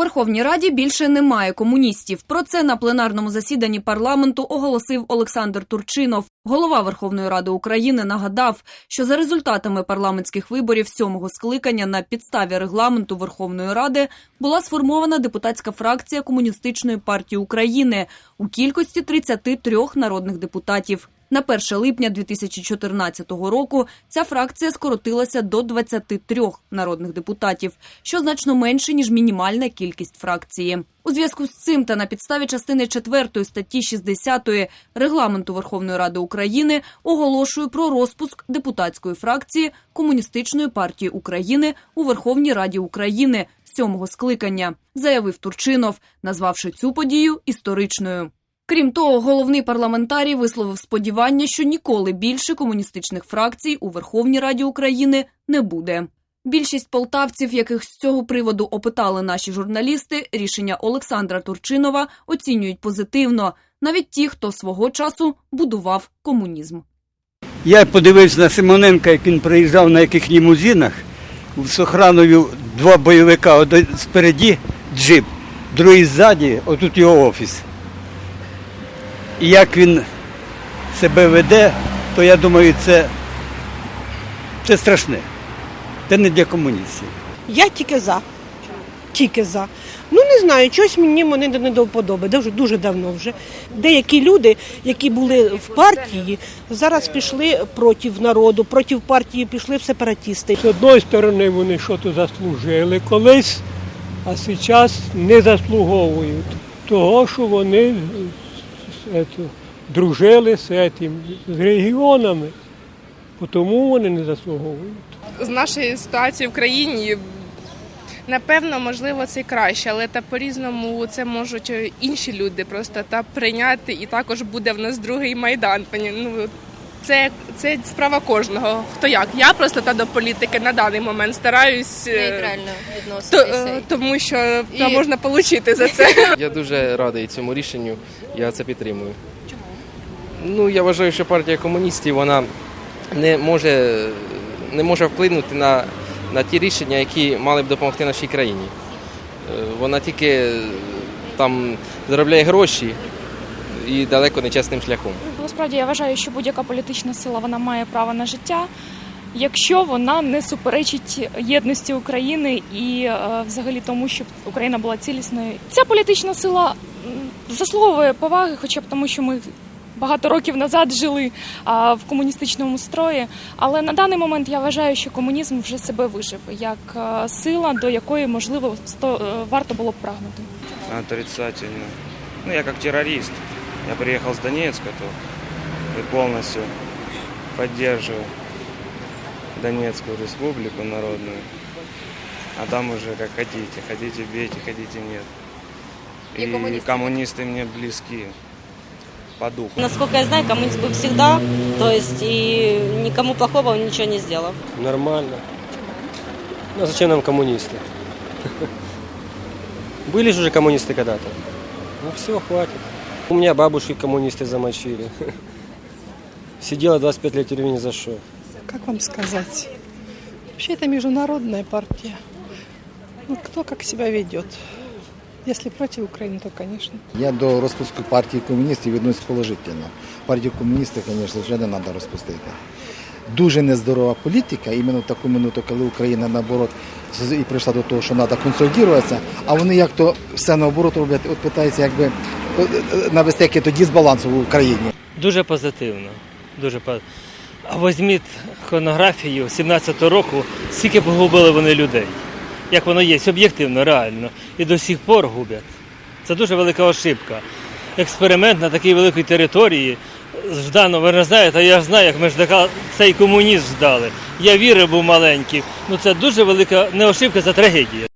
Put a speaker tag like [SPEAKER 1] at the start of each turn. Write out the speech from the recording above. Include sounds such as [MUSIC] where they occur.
[SPEAKER 1] Верховній Раді більше немає комуністів. Про це на пленарному засіданні парламенту оголосив Олександр Турчинов. Голова Верховної Ради України нагадав, що за результатами парламентських виборів сьомого скликання на підставі регламенту Верховної Ради була сформована депутатська фракція Комуністичної партії України у кількості 33 народних депутатів. На 1 липня 2014 року ця фракція скоротилася до 23 народних депутатів, що значно менше ніж мінімальна кількість фракції. У зв'язку з цим та на підставі частини 4 статті 60 регламенту Верховної Ради України оголошую про розпуск депутатської фракції Комуністичної партії України у Верховній Раді України сьомого скликання, заявив Турчинов, назвавши цю подію історичною. Крім того, головний парламентарій висловив сподівання, що ніколи більше комуністичних фракцій у Верховній Раді України не буде. Більшість полтавців, яких з цього приводу опитали наші журналісти, рішення Олександра Турчинова оцінюють позитивно, навіть ті, хто свого часу будував комунізм.
[SPEAKER 2] Я подивився на Симоненка, як він приїжджав на яких лімузинах з охраною два бойовика, один спереді джип, другий ззаді, отут його офіс. І як він себе веде, то я думаю, це, це страшне. Це не для комуністів.
[SPEAKER 3] Я тільки за. Тільки за. Ну не знаю, щось мені вони не до вподоби. Дуже дуже давно вже. Деякі люди, які були в партії, зараз пішли проти народу, проти партії пішли в сепаратісти.
[SPEAKER 4] З одної сторони вони щось заслужили колись, а зараз не заслуговують того, що вони ето, дружили з, этим, з регіонами, тому вони не заслуговують.
[SPEAKER 5] з нашої ситуації в країні. Напевно, можливо, це краще, але та по-різному це можуть інші люди просто та прийняти, і також буде в нас другий майдан. Ну це, це справа кожного. Хто як? Я просто та до політики на даний момент стараюсь, е,
[SPEAKER 6] нейтрально відноситися.
[SPEAKER 5] е, тому що
[SPEAKER 6] І-
[SPEAKER 5] можна отримати за це. [LAUGHS]
[SPEAKER 7] Я дуже радий цьому рішенню, я це підтримую. Чому? Ну, я вважаю, що партія комуністів вона не може, не може вплинути на, на ті рішення, які мали б допомогти нашій країні. Е, Вона тільки там заробляє гроші і далеко не чесним шляхом.
[SPEAKER 8] Насправді я вважаю, що будь-яка політична сила вона має право на життя, якщо вона не суперечить єдності України і е, взагалі тому, щоб Україна була цілісною. Ця політична сила заслуговує поваги, хоча б тому, що ми. Багато років назад жили в комуністичному строї, але на даний момент я вважаю, що комунізм вже себе вижив як е, сила, до якої можливо сто, е, варто було б прагнути.
[SPEAKER 9] Отрицательно. Ну, я как террорист. Я приехал с Донецка, то и полностью поддерживаю Донецкую республику народную. А там уже как хотите. Хотите бейте, хотите нет.
[SPEAKER 6] И
[SPEAKER 9] И
[SPEAKER 6] коммунисты.
[SPEAKER 9] коммунисты мне близки по духу.
[SPEAKER 10] Насколько я знаю, коммунист был всегда, то есть и никому плохого он ничего не сделал.
[SPEAKER 4] Нормально. Ну а зачем нам коммунисты? [LAUGHS] Были же уже коммунисты когда-то. Ну все, хватит. У меня бабушки коммунисты замочили. [LAUGHS] Сидела 25 лет в тюрьме ни за что.
[SPEAKER 11] Как вам сказать? Вообще это международная партия. Ну, кто как себя ведет. Если против Украины, то, конечно.
[SPEAKER 12] Я до розпуску партії комуністів відносин положительно. Партію комуністів, звісно, вже не треба розпустити. Дуже нездорова політика, іменно в таку минуту, коли Україна наоборот з- і прийшла до того, що треба консолідуватися, а вони як то все наоборот роблять, от питаються якби е, е, навести який то дисбаланс в Україні.
[SPEAKER 13] Дуже позитивно. Дуже А візьміть хронографію 17-го року, скільки погубили вони людей. Як воно є, об'єктивно, реально. І до сих пор губять. Це дуже велика ошибка. Експеримент на такій великій території. Ждано, ви не знаєте, я знаю, як ми ждака цей комуніст ждали. Я вірив був маленький. Ну це дуже велика не ошибка, це трагедія.